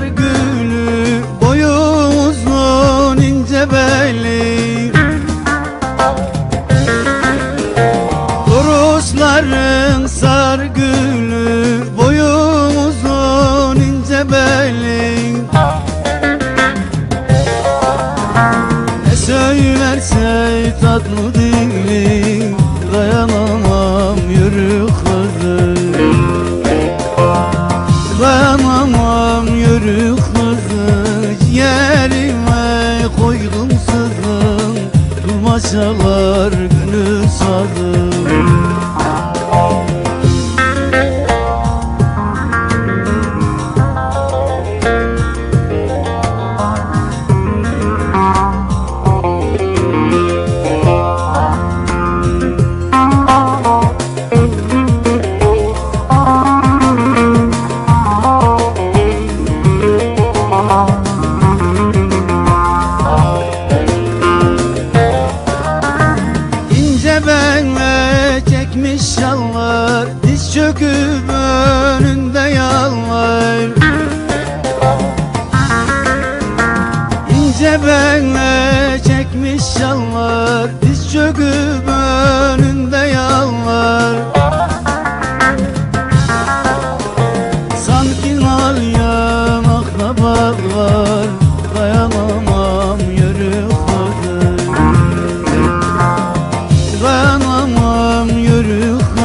yar gülü Boyu uzun ince belli Torosların sar gülü Boyu uzun ince belli Ne söylerse tatlı dili Kızım Yerime koydum sızım Durmaçalar günü sadım bana çekmiş yallar Diz çöküp önünde yallar İnce bana çekmiş yallar Diz çöküp önünde yallar Sanki nal yamakla bağlar. görük